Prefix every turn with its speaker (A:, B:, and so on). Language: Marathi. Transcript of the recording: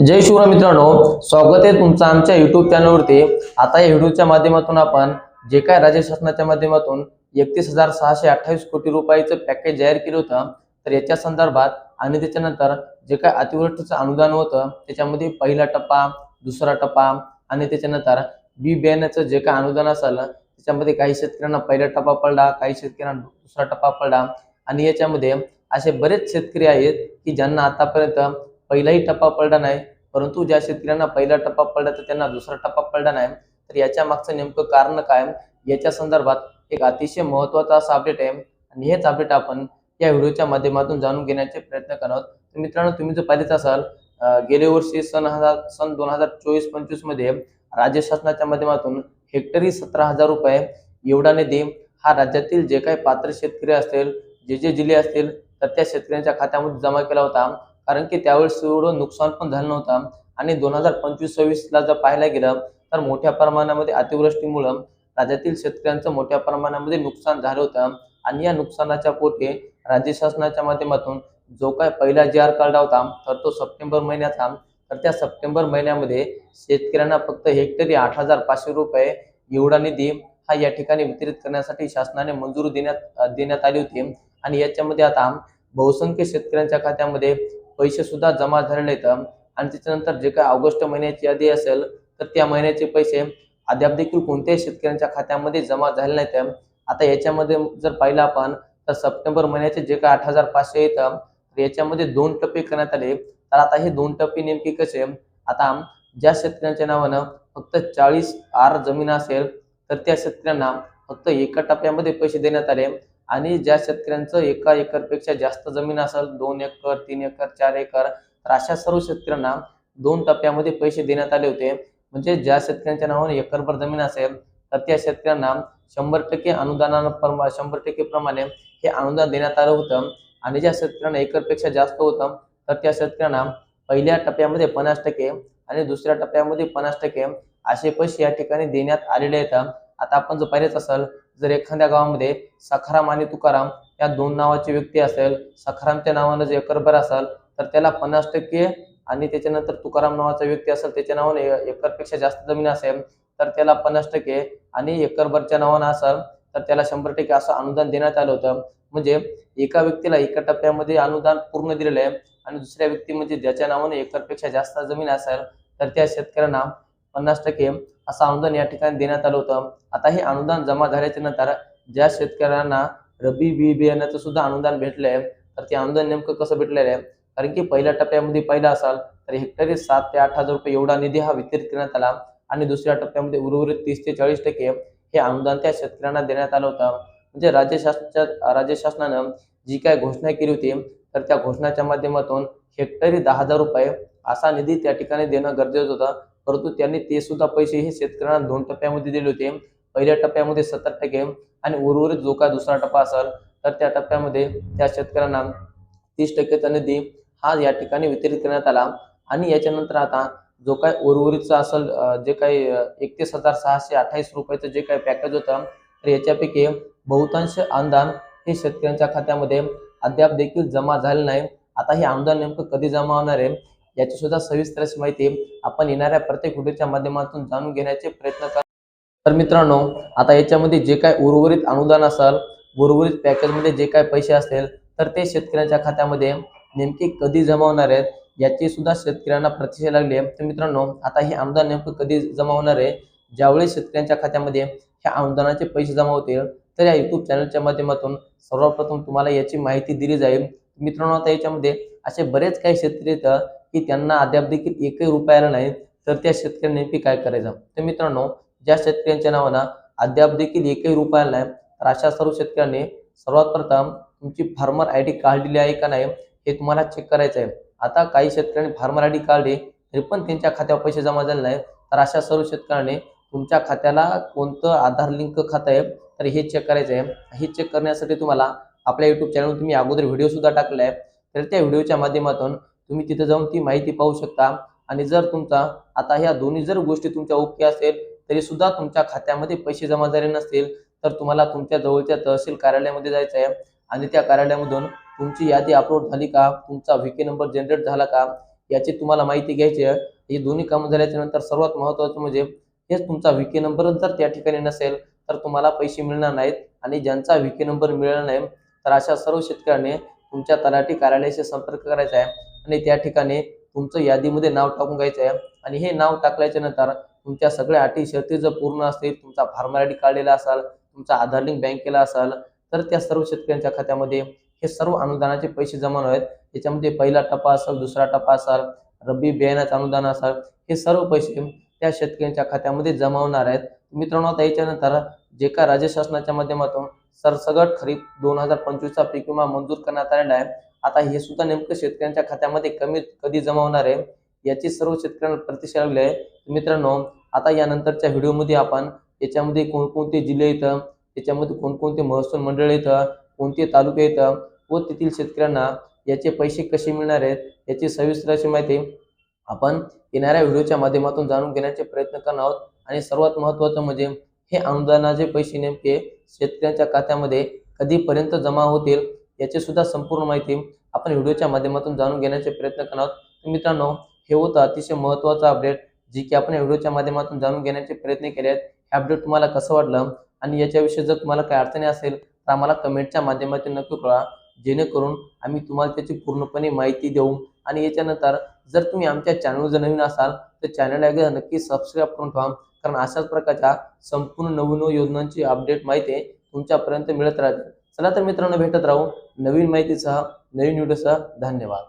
A: जय शिवराय मित्रांनो स्वागत आहे तुमचं आमच्या युट्यूब चॅनलवरती आता या व्हिडिओच्या माध्यमातून आपण जे काय राज्य शासनाच्या माध्यमातून एकतीस हजार सहाशे अठ्ठावीस कोटी रुपयाचं पॅकेज जाहीर केलं होतं तर याच्या संदर्भात आणि त्याच्यानंतर जे काय अतिवृष्टीचं अनुदान होतं त्याच्यामध्ये पहिला टप्पा दुसरा टप्पा आणि त्याच्यानंतर बी बियाण्याचं जे काय अनुदान असेल त्याच्यामध्ये काही शेतकऱ्यांना पहिला टप्पा पडला काही शेतकऱ्यांना दुसरा टप्पा पडला आणि याच्यामध्ये असे बरेच शेतकरी आहेत की ज्यांना आतापर्यंत पहिलाही टप्पा पडला नाही परंतु ज्या शेतकऱ्यांना पहिला टप्पा पडला तर त्यांना दुसरा टप्पा पडला नाही. तर याच्या मागचं नेमकं कारण काय? याच्या संदर्भात एक अतिशय महत्त्वाचा असा अपडेट आहे. आणि हेच अपडेट आपण या व्हिडिओच्या माध्यमातून जाणून घेण्याचे प्रयत्न करणार तर मित्रांनो तुम्ही जर पाहिलेच असाल गेल्या वर्षी सन हजार सन दोन हजार चोवीस पंचवीसमध्ये राज्य शासनाच्या माध्यमातून हेक्टरी सतरा हजार रुपये एवढा निधी हा राज्यातील जे काही पात्र शेतकरी असतील जे जे जिल्हे असतील तर त्या शेतकऱ्यांच्या खात्यामध्ये जमा केला होता. कारण की त्यावेळेस एवढं नुकसान पण झालं नव्हतं. आणि दोन हजार पंचवीस सव्वीसला जर पाहायला गेलं तर मोठ्या प्रमाणामध्ये अतिवृष्टीमुळं राज्यातील शेतकऱ्यांचं मोठ्या प्रमाणामध्ये नुकसान झालं होतं. आणि या नुकसानाच्या पोटे राज्य शासनाच्या माध्यमातून जो काय पहिला जी आर काढला होता तर तो सप्टेंबर महिन्याचा. तर त्या सप्टेंबर महिन्यामध्ये शेतकऱ्यांना फक्त हेक्टरी आठ हजार पाचशे रुपये एवढा निधी हा या ठिकाणी वितरित करण्यासाठी शासनाने मंजुरी देण्यात देण्यात आली होती. आणि याच्यामध्ये आता बहुसंख्य शेतकऱ्यांच्या खात्यामध्ये पैसे सुद्धा जमा झालेले आहेत आणि त्याच्यानंतर जे काय ऑगस्ट महिन्याची यादी असेल तर त्या महिन्याचे पैसे अद्याप देखील कोणत्याही शेतकऱ्यांच्या खात्यामध्ये जमा झाले नाहीत. आता याच्यामध्ये जर पाहिलं आपण तर सप्टेंबर महिन्याचे जे काय आठ हजार पाचशे येतं तर याच्यामध्ये दोन टप्पे करण्यात आले. तर आता हे दोन टप्पे नेमके कसे? आता ज्या शेतकऱ्यांच्या नावानं फक्त चाळीस आर जमीन असेल तर त्या शेतकऱ्यांना फक्त एका टप्प्यामध्ये पैसे देण्यात आले. आणि ज्या शेतकऱ्यांचं एका एकरपेक्षा जास्त जमीन असेल दोन एकर तीन एकर चार एकर तर अशा सर्व शेतकऱ्यांना दोन टप्प्यामध्ये पैसे देण्यात आले होते. म्हणजे ज्या शेतकऱ्यांच्या नावाने एकरभर जमीन असेल तर त्या शेतकऱ्यांना शंभर टक्के अनुदाना शंभर टक्के प्रमाणे हे अनुदान देण्यात आलं होतं. आणि ज्या शेतकऱ्यांना एकरपेक्षा जास्त होतं तर त्या शेतकऱ्यांना पहिल्या टप्प्यामध्ये पन्नास टक्के आणि दुसऱ्या टप्प्यामध्ये पन्नास टक्के असे पैसे या ठिकाणी देण्यात आलेले आहेत. आता आपण जर पाहिलेच असेल जर एखाद्या गावामध्ये सखाराम आणि तुकाराम या दोन नावाची व्यक्ती असेल सखारामच्या नावानं जर एकरभर असेल तर त्याला पन्नास टक्के आणि त्याच्यानंतर तुकाराम नावाचा व्यक्ती असेल त्याच्या नावाने एकरपेक्षा जास्त जमीन असेल तर त्याला पन्नास टक्के आणि एकरभरच्या नावानं असेल तर त्याला शंभर टक्के असं अनुदान देण्यात आलं होतं. म्हणजे एका व्यक्तीला एका टप्प्यामध्ये अनुदान पूर्ण दिलेलं आहे आणि दुसऱ्या व्यक्ती म्हणजे ज्याच्या नावाने एकरपेक्षा जास्त जमीन असेल तर त्या शेतकऱ्यांना पन्नास टक्के असं अनुदान या ठिकाणी देण्यात आलं होतं. आता हे अनुदान जमा झाल्याच्यानंतर ज्या शेतकऱ्यांना रबी बी बियाण्याचं सुद्धा अनुदान भेटलंय तर ते अनुदान नेमकं कसं भेटलेलं आहे? कारण की पहिल्या टप्प्यामध्ये पहिला असाल तर हेक्टरी सात ते आठ हजार रुपये एवढा निधी हा वितरित करण्यात आला. आणि दुसऱ्या टप्प्यामध्ये उर्वरित तीस ते चाळीस टक्के हे अनुदान त्या शेतकऱ्यांना देण्यात आलं होतं. म्हणजे राज्य शासनाच्या राज्य शासनानं जी काय घोषणा केली होती तर त्या घोषणाच्या माध्यमातून हेक्टरी दहा हजार रुपये असा निधी त्या ठिकाणी देणं गरजेचं होतं. परंतु त्यांनी ते सुद्धा पैसे हे शेतकऱ्यांना दोन टप्प्यामध्ये दिले होते. पहिल्या टप्प्यामध्ये सत्तर टक्के आणि उर्वरित जो काय दुसरा टप्पा असेल तर त्या टप्प्यामध्ये त्या शेतकऱ्यांना तीस टक्केचा निधी हा या ठिकाणी वितरित करण्यात आला. आणि याच्यानंतर आता जो काय उर्वरितचा असेल जे काही एकतीस हजार सहाशे अठ्ठावीस रुपयाचं जे काही पॅकेज होतं तर याच्यापैकी बहुतांश अनुदान हे शेतकऱ्यांच्या खात्यामध्ये अद्याप देखील जमा झाले नाही. आता हे अनुदान नेमकं कधी जमा होणार आहे? याची सुद्धा सविस्तर अशी माहिती आपण येणाऱ्या प्रत्येक व्हिडिओच्या माध्यमातून जाणून घेण्याचे प्रयत्न करा तर मित्रांनो आता याच्यामध्ये जे काय उर्वरित अनुदान असेल उर्वरित पॅकेजमध्ये जे काय पैसे असतील तर ते शेतकऱ्यांच्या खात्यामध्ये नेमके कधी जमा होणार आहेत याची सुद्धा शेतकऱ्यांना प्रतीक्षा लागली आहे. तर मित्रांनो आता हे अनुदान नेमकं कधी जमा होणार आहे? ज्यावेळी शेतकऱ्यांच्या खात्यामध्ये ह्या अनुदानाचे पैसे जमा होतील तर या युट्यूब चॅनलच्या माध्यमातून सर्वप्रथम तुम्हाला याची माहिती दिली जाईल. मित्रांनो आता याच्यामध्ये असे बरेच काही शेतकरी येतं की त्यांना अद्याप देखील एकही रुपयाला नाही तर त्या शेतकऱ्यांनी नेमकी काय करायचं? तर मित्रांनो ज्या शेतकऱ्यांच्या नावानं अद्याप देखील एकही रुपयाला नाही तर अशा सर्व शेतकऱ्यांनी सर्वात प्रथम तुमची फार्मर आय डी काढलेली आहे का नाही हे तुम्हाला चेक करायचं आहे. आता काही शेतकऱ्यांनी फार्मर आय डी काढली तरी पण त्यांच्या खात्यावर पैसे जमा झाले नाही तर अशा सर्व शेतकऱ्यांनी तुमच्या खात्याला कोणतं आधार लिंक खातं आहे तर हे चेक करायचं आहे. हे चेक करण्यासाठी तुम्हाला आपल्या युट्यूब चॅनल तुम्ही अगोदर व्हिडिओ सुद्धा टाकला आहे तर त्या व्हिडिओच्या माध्यमातून तुम्ही तिथे जाऊन ती माहिती पाहू शकता. आणि जर तुमचा आता ह्या दोन्ही जर गोष्टी तुमच्या ओके असेल तरी सुद्धा तुमच्या खात्यामध्ये पैसे जमा झाले नसतील तर तुम्हाला तुमच्या जवळच्या तहसील कार्यालयामध्ये जायचं आहे आणि त्या कार्यालयामधून तुमची यादी अपलोड झाली का? तुमचा व्हीके नंबर जनरेट झाला का? याची तुम्हाला माहिती घ्यायची आहे. हे दोन्ही कामं झाल्याच्यानंतर सर्वात महत्त्वाचं म्हणजे हेच तुमचा व्हीके नंबरच जर त्या ठिकाणी नसेल तर तुम्हाला पैसे मिळणार नाहीत. आणि ज्यांचा व्हीके नंबर मिळाला नाही तर अशा सर्व शेतकऱ्यांनी तुमच्या तलाठी कार्यालयाशी संपर्क करायचा आहे आणि त्या ठिकाणी तुमचं यादीमध्ये नाव टाकून घ्यायचं आहे. आणि हे नाव टाकल्याच्या नंतर तुमच्या सगळ्या अटी शर्ती जर पूर्ण असतील तुमचा फार्मर आय डी काढलेला असाल तुमचा आधार लिंक बँकेला असाल तर त्या सर्व शेतकऱ्यांच्या खात्यामध्ये हे सर्व अनुदानाचे पैसे जमा होणार आहेत. त्याच्यामध्ये पहिला टप्पा असेल दुसरा टप्पा असाल रब्बी बियाण्याचं अनुदान असाल हे सर्व पैसे त्या शेतकऱ्यांच्या खात्यामध्ये जमा होणार आहेत. मित्रांनो आता याच्यानंतर जे काय राज्य शासनाच्या माध्यमातून सरसगट खरीप दोन हजार पंचवीसचा पीक विमा मंजूर करण्यात आलेला आहे. आता हे सुद्धा नेमकं शेतकऱ्यांच्या खात्यामध्ये कमी कधी जमा होणार आहे याची सर्व शेतकऱ्यांना प्रतिष्ठा लागली आहे. मित्रांनो आता यानंतरच्या व्हिडिओमध्ये आपण याच्यामध्ये कोणकोणते जिल्हे येतं त्याच्यामध्ये कोणकोणते महसूल मंडळ येतं कोणते तालुके येतं व तेथील शेतकऱ्यांना याचे पैसे कसे मिळणार आहेत याची सविस्तर अशी माहिती आपण येणाऱ्या व्हिडिओच्या माध्यमातून जाणून घेण्याचे प्रयत्न करणार आहोत. आणि सर्वात महत्त्वाचं म्हणजे हे अनुदानाचे पैसे नेमके शेतकऱ्यांच्या खात्यामध्ये कधीपर्यंत जमा होतील याची सुद्धा संपूर्ण माहिती आपण व्हिडिओच्या माध्यमातून जाणून घेण्याचे प्रयत्न करणार तर मित्रांनो हे होतं अतिशय महत्त्वाचं अपडेट जी की आपण व्हिडिओच्या माध्यमातून जाणून घेण्याचे प्रयत्न केले आहेत. हे अपडेट तुम्हाला कसं वाटलं आणि याच्याविषयी जर तुम्हाला काही अडचणी असेल तर आम्हाला कमेंटच्या माध्यमातून नक्की कळा जेणेकरून आम्ही तुम्हाला त्याची पूर्णपणे माहिती देऊ. आणि याच्यानंतर जर तुम्ही आमच्या चॅनलवर जर नवीन असाल तर चॅनलला एकदा नक्की सबस्क्राईब करून ठेवा. कारण अशाच प्रकारच्या संपूर्ण नवीन योजनांची अपडेट माहिती तुमच्यापर्यंत मिळत राहते. चला तर मित्रांनो भेटत राहू नवीन माहितीसह नवीन व्हिडिओसह धन्यवाद.